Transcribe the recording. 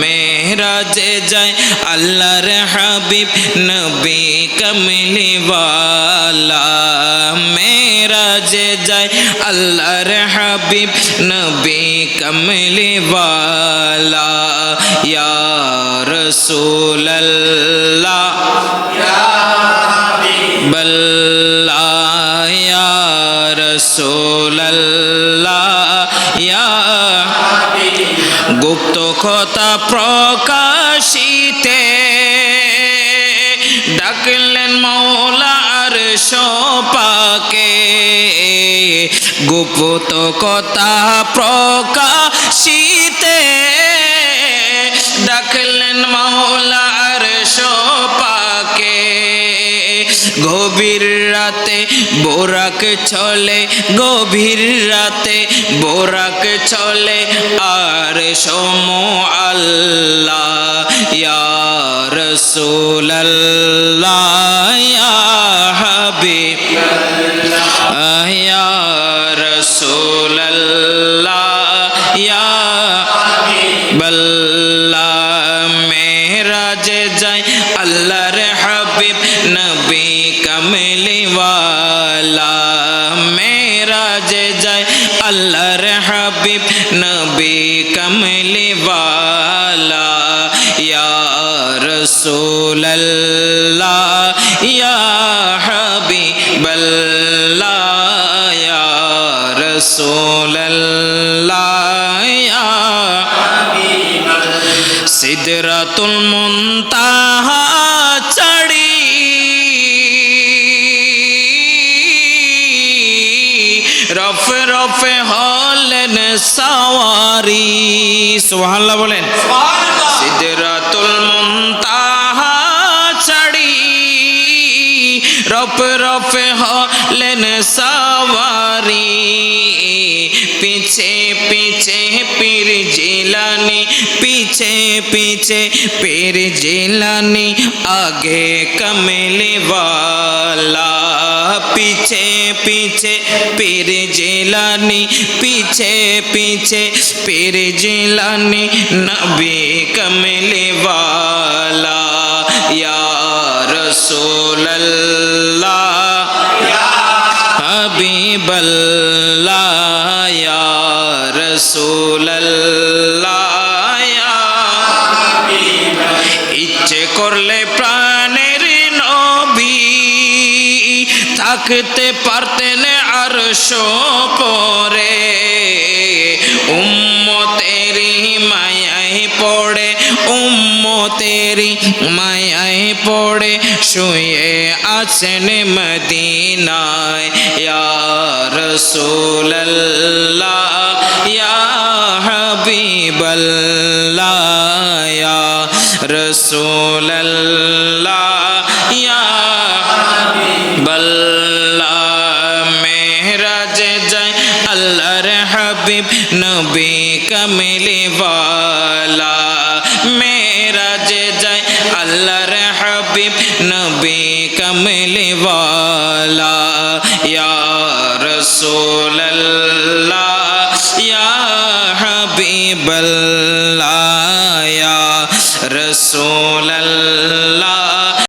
মেহরাজে যায় আল্লাহর হাবিব নবী কমলিওয়ালা মেহরাজে যায় আল্লাহর হাবিব নবী কমলিওয়ালা ইয়া রসূলাল্লাহ বল্লা গুপ্ত কথা প্রকাশিতে ডাকলেন মৌলার সোপাকে। গুপ্ত কথা প্রকাশিতে গভীর রাতে বোরাক চলে, গভীর রাতে বোরাক চলে। আর সম আল্লাহ, ইয়া রসূলাল্লাহ, ইয়া হাবিব, ইয়া রসূলাল্লাহ, ইয়া বল্লা মেরাজে যায় আল্লাহর হাবিব, নবী কমলিওয়ালা মেরাজে যায় আল্লাহর হাবিব নবী কমলিওয়ালা ইয়া রসূলাল্লাহ ইয়া হাবিবাল্লাহ ইয়া রসূলাল্লাহ ইয়া সিদরাতুল মুনতাহা চড়ি রফে রফে হলেন সাওয়ারি। সুবহানাল্লাহ বলেন। সিদরাতুল মুনতাহা চড়ি রফ রফে হলেন সাওয়ারি। পিছে পিছে পীর জিলানি পিছে পিছে পীর জিলানি আগে কমলে वाला পিছে পিছে পেরে জেলানি পিছে পিছে পেরে জেলানি নবী কমলে বালা ইয়া রসুল্লাহ হাবিবল্লা ইয়া রসুল্লাহ ইচ্ছে করলে থাকতে পারতেন আর পরে। উম্মতেরি মায়াই পড়ে উম্মতেরি মায়াই পড়ে, শুয়ে আছেন মদিনায়। ইয়া রসূলাল্লাহ, ইয়া হাবিবাল্লাহ। নবী কমলিওয়ালা মেহরাজে যায় আল্লাহর হাবিব নবী কমলিওয়ালা ইয়া রসূলাল্লাহ ইয়া